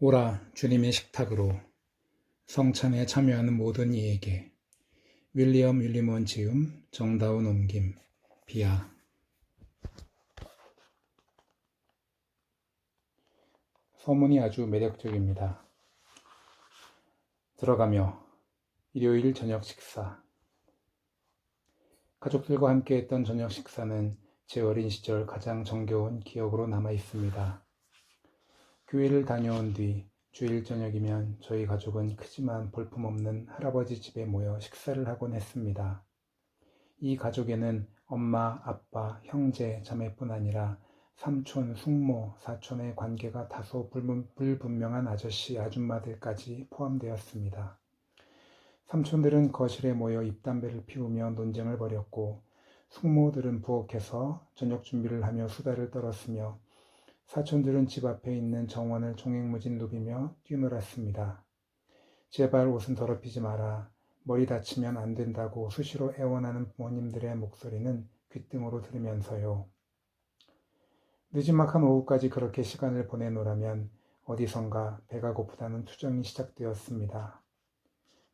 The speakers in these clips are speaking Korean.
오라 주님의 식탁으로 성찬에 참여하는 모든 이에게 윌리엄 윌리먼 지음 정다운 옮김 비아 서문이 아주 매력적입니다. 들어가며 일요일 저녁 식사 가족들과 함께 했던 저녁 식사는 제 어린 시절 가장 정겨운 기억으로 남아 있습니다. 교회를 다녀온 뒤 주일 저녁이면 저희 가족은 크지만 볼품없는 할아버지 집에 모여 식사를 하곤 했습니다. 이 가족에는 엄마, 아빠, 형제, 자매뿐 아니라 삼촌, 숙모, 사촌의 관계가 다소 불분, 불분명한 아저씨, 아줌마들까지 포함되었습니다. 삼촌들은 거실에 모여 입담배를 피우며 논쟁을 벌였고 숙모들은 부엌에서 저녁 준비를 하며 수다를 떨었으며 사촌들은 집 앞에 있는 정원을 종횡무진 누비며 뛰놀았습니다. 제발 옷은 더럽히지 마라. 머리 다치면 안 된다고 수시로 애원하는 부모님들의 목소리는 귓등으로 들으면서요. 늦지막한 오후까지 그렇게 시간을 보내노라면 어디선가 배가 고프다는 투정이 시작되었습니다.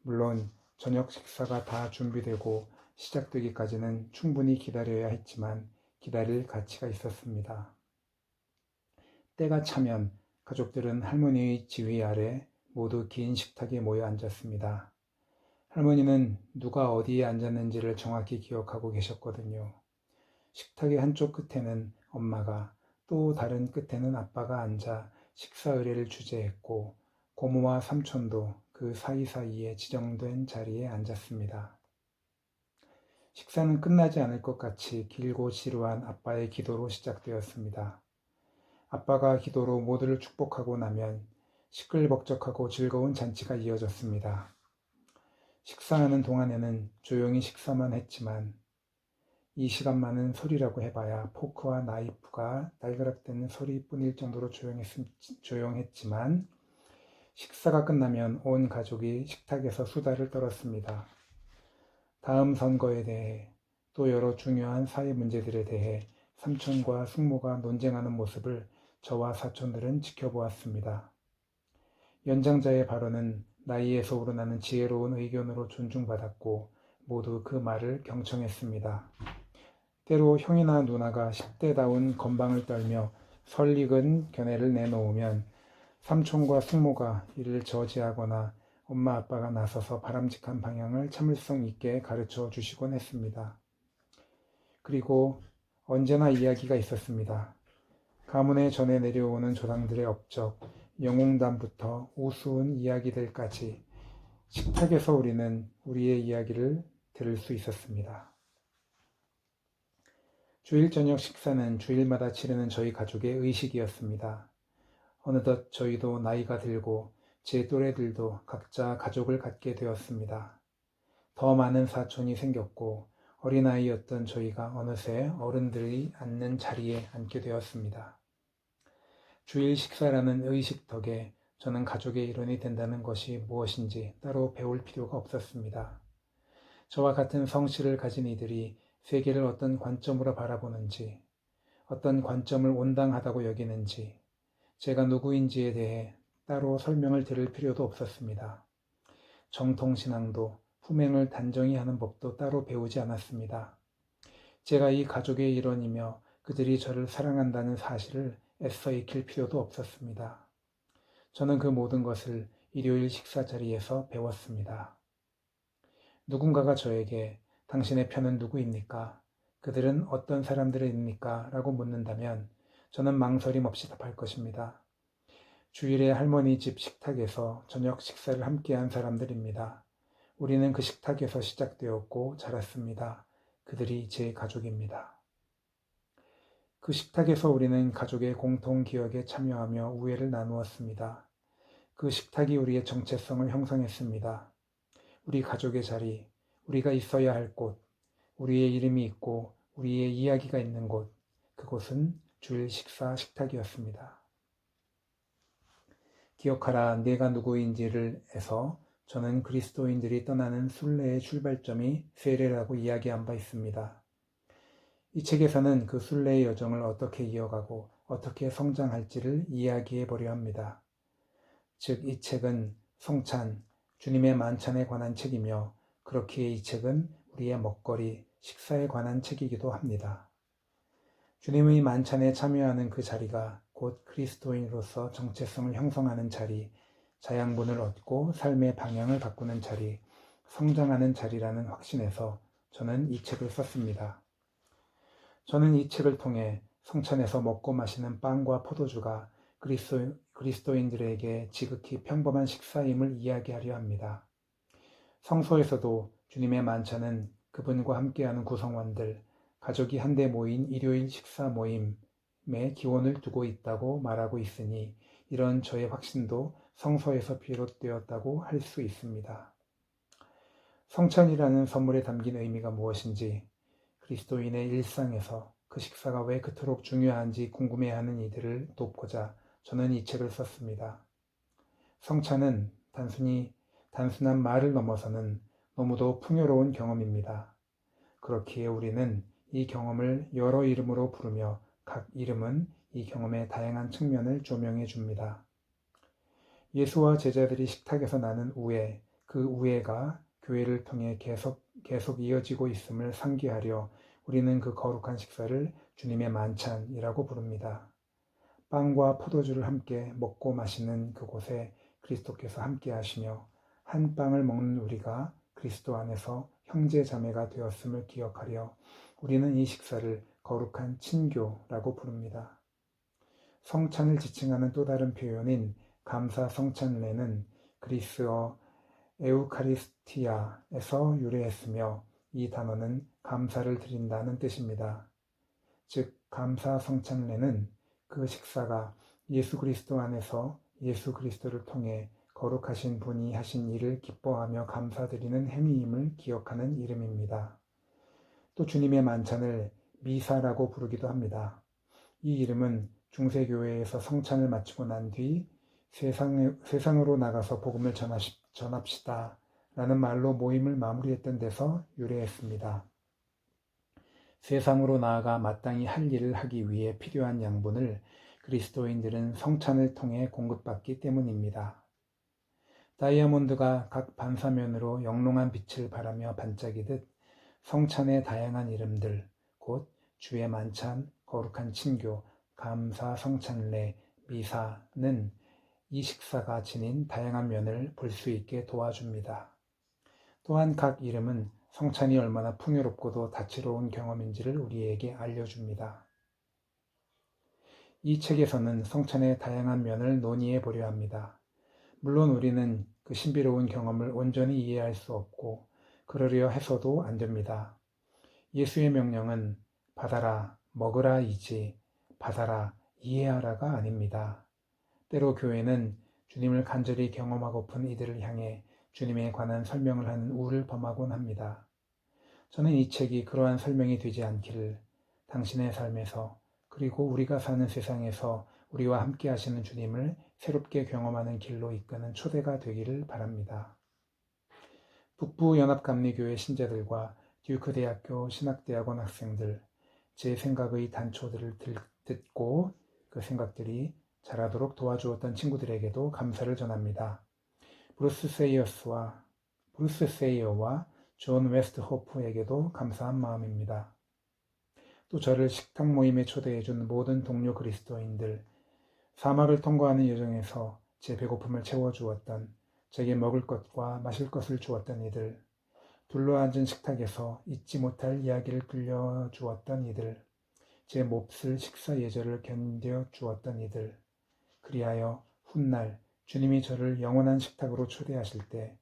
물론 저녁 식사가 다 준비되고 시작되기까지는 충분히 기다려야 했지만 기다릴 가치가 있었습니다. 때가 차면 가족들은 할머니의 지휘 아래 모두 긴 식탁에 모여 앉았습니다. 할머니는 누가 어디에 앉았는지를 정확히 기억하고 계셨거든요. 식탁의 한쪽 끝에는 엄마가 또 다른 끝에는 아빠가 앉아 식사 의례를 주재했고 고모와 삼촌도 그 사이사이에 지정된 자리에 앉았습니다. 식사는 끝나지 않을 것 같이 길고 지루한 아빠의 기도로 시작되었습니다. 아빠가 기도로 모두를 축복하고 나면 시끌벅적하고 즐거운 잔치가 이어졌습니다. 식사하는 동안에는 조용히 식사만 했지만 이 시간만은 소리라고 해봐야 포크와 나이프가 날가락대는 소리뿐일 정도로 조용했, 지만 식사가 끝나면 온 가족이 식탁에서 수다를 떨었습니다. 다음 선거에 대해 또 여러 중요한 사회 문제들에 대해 삼촌과 숙모가 논쟁하는 모습을 저와 사촌들은 지켜보았습니다. 연장자의 발언은 나이에서 우러나는 지혜로운 의견으로 존중받았고 모두 그 말을 경청했습니다. 때로 형이나 누나가 10대다운 건방을 떨며 설익은 견해를 내놓으면 삼촌과 숙모가 이를 저지하거나 엄마 아빠가 나서서 바람직한 방향을 참을성 있게 가르쳐 주시곤 했습니다. 그리고 언제나 이야기가 있었습니다. 가문에 전해 내려오는 조상들의 업적, 영웅담부터 우스운 이야기들까지 식탁에서 우리는 우리의 이야기를 들을 수 있었습니다. 주일 저녁 식사는 주일마다 치르는 저희 가족의 의식이었습니다. 어느덧 저희도 나이가 들고 제 또래들도 각자 가족을 갖게 되었습니다. 더 많은 사촌이 생겼고 어린아이였던 저희가 어느새 어른들이 앉는 자리에 앉게 되었습니다. 주일 식사라는 의식 덕에 저는 가족의 일원이 된다는 것이 무엇인지 따로 배울 필요가 없었습니다. 저와 같은 성씨를 가진 이들이 세계를 어떤 관점으로 바라보는지, 어떤 관점을 온당하다고 여기는지, 제가 누구인지에 대해 따로 설명을 드릴 필요도 없었습니다. 정통신앙도 품행을 단정히 하는 법도 따로 배우지 않았습니다. 제가 이 가족의 일원이며 그들이 저를 사랑한다는 사실을 애써 익힐 필요도 없었습니다. 저는 그 모든 것을 일요일 식사 자리에서 배웠습니다. 누군가가 저에게 당신의 편은 누구입니까? 그들은 어떤 사람들입니까? 라고 묻는다면 저는 망설임 없이 답할 것입니다. 주일에 할머니 집 식탁에서 저녁 식사를 함께한 사람들입니다. 우리는 그 식탁에서 시작되었고 자랐습니다. 그들이 제 가족입니다. 그 식탁에서 우리는 가족의 공통 기억에 참여하며 우애를 나누었습니다. 그 식탁이 우리의 정체성을 형성했습니다. 우리 가족의 자리, 우리가 있어야 할 곳, 우리의 이름이 있고 우리의 이야기가 있는 곳, 그곳은 주일 식사 식탁이었습니다. 기억하라 내가 누구인지를 해서 저는 그리스도인들이 떠나는 순례의 출발점이 세례라고 이야기한 바 있습니다. 이 책에서는 그 순례의 여정을 어떻게 이어가고 어떻게 성장할지를 이야기해 보려 합니다. 즉, 이 책은 성찬, 주님의 만찬에 관한 책이며, 그렇기에 이 책은 우리의 먹거리, 식사에 관한 책이기도 합니다. 주님의 만찬에 참여하는 그 자리가 곧 그리스도인으로서 정체성을 형성하는 자리, 자양분을 얻고 삶의 방향을 바꾸는 자리, 성장하는 자리라는 확신에서 저는 이 책을 썼습니다. 저는 이 책을 통해 성찬에서 먹고 마시는 빵과 포도주가 그리스도, 그리스도인들에게 지극히 평범한 식사임을 이야기하려 합니다. 성서에서도 주님의 만찬은 그분과 함께하는 구성원들, 가족이 한데 모인 일요일 식사 모임에 기원을 두고 있다고 말하고 있으니 이런 저의 확신도 성서에서 비롯되었다고 할 수 있습니다. 성찬이라는 선물에 담긴 의미가 무엇인지 그리스도인의 일상에서 그 식사가 왜 그토록 중요한지 궁금해하는 이들을 돕고자 저는 이 책을 썼습니다. 성찬은 단순히 단순한 말을 넘어서는 너무도 풍요로운 경험입니다. 그렇기에 우리는 이 경험을 여러 이름으로 부르며 각 이름은 이 경험의 다양한 측면을 조명해 줍니다. 예수와 제자들이 식탁에서 나는 우애, 그 우애가 교회를 통해 계속, 계속 이어지고 있음을 상기하려 우리는 그 거룩한 식사를 주님의 만찬이라고 부릅니다. 빵과 포도주를 함께 먹고 마시는 그곳에 그리스도께서 함께 하시며 한 빵을 먹는 우리가 그리스도 안에서 형제 자매가 되었음을 기억하려 우리는 이 식사를 거룩한 친교라고 부릅니다. 성찬을 지칭하는 또 다른 표현인 감사 성찬례는 그리스어 에우카리스티아에서 유래했으며 이 단어는 감사를 드린다는 뜻입니다. 즉 감사 성찬례는 그 식사가 예수 그리스도 안에서 예수 그리스도를 통해 거룩하신 분이 하신 일을 기뻐하며 감사드리는 행위임을 기억하는 이름입니다. 또 주님의 만찬을 미사라고 부르기도 합니다. 이 이름은 중세교회에서 성찬을 마치고 난 뒤 세상, 세상으로 나가서 복음을 전하시, 전합시다 라는 말로 모임을 마무리했던 데서 유래했습니다. 세상으로 나아가 마땅히 할 일을 하기 위해 필요한 양분을 그리스도인들은 성찬을 통해 공급받기 때문입니다. 다이아몬드가 각 반사면으로 영롱한 빛을 발하며 반짝이듯 성찬의 다양한 이름들, 곧 주의 만찬, 거룩한 친교, 감사 성찬례, 미사는 이 식사가 지닌 다양한 면을 볼 수 있게 도와줍니다. 또한 각 이름은 성찬이 얼마나 풍요롭고도 다채로운 경험인지를 우리에게 알려줍니다. 이 책에서는 성찬의 다양한 면을 논의해 보려 합니다. 물론 우리는 그 신비로운 경험을 온전히 이해할 수 없고 그러려 해서도 안 됩니다. 예수의 명령은 받아라, 먹으라이지, 받아라, 이해하라가 아닙니다. 때로 교회는 주님을 간절히 경험하고픈 이들을 향해 주님에 관한 설명을 하는 우를 범하곤 합니다. 저는 이 책이 그러한 설명이 되지 않기를 당신의 삶에서 그리고 우리가 사는 세상에서 우리와 함께 하시는 주님을 새롭게 경험하는 길로 이끄는 초대가 되기를 바랍니다. 북부연합감리교회 신자들과 듀크 대학교 신학대학원 학생들, 제 생각의 단초들을 듣고 그 생각들이 자라도록 도와주었던 친구들에게도 감사를 전합니다. 브루스 세이어스와 브루스 세이어와 존 웨스트 호프에게도 감사한 마음입니다. 또 저를 식탁 모임에 초대해준 모든 동료 그리스도인들, 사막을 통과하는 여정에서 제 배고픔을 채워주었던, 제게 먹을 것과 마실 것을 주었던 이들, 둘러앉은 식탁에서 잊지 못할 이야기를 들려주었던 이들, 제 몹쓸 식사 예절을 견뎌 주었던 이들, 그리하여 훗날 주님이 저를 영원한 식탁으로 초대하실 때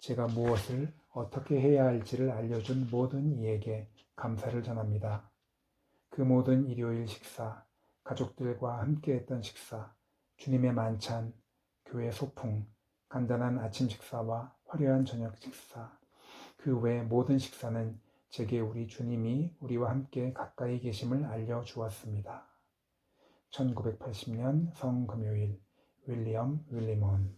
제가 무엇을 어떻게 해야 할지를 알려준 모든 이에게 감사를 전합니다. 그 모든 일요일 식사, 가족들과 함께했던 식사, 주님의 만찬, 교회 소풍, 간단한 아침 식사와 화려한 저녁 식사, 그 외 모든 식사는 제게 우리 주님이 우리와 함께 가까이 계심을 알려주었습니다. 1980년 성금요일 윌리엄 윌리몬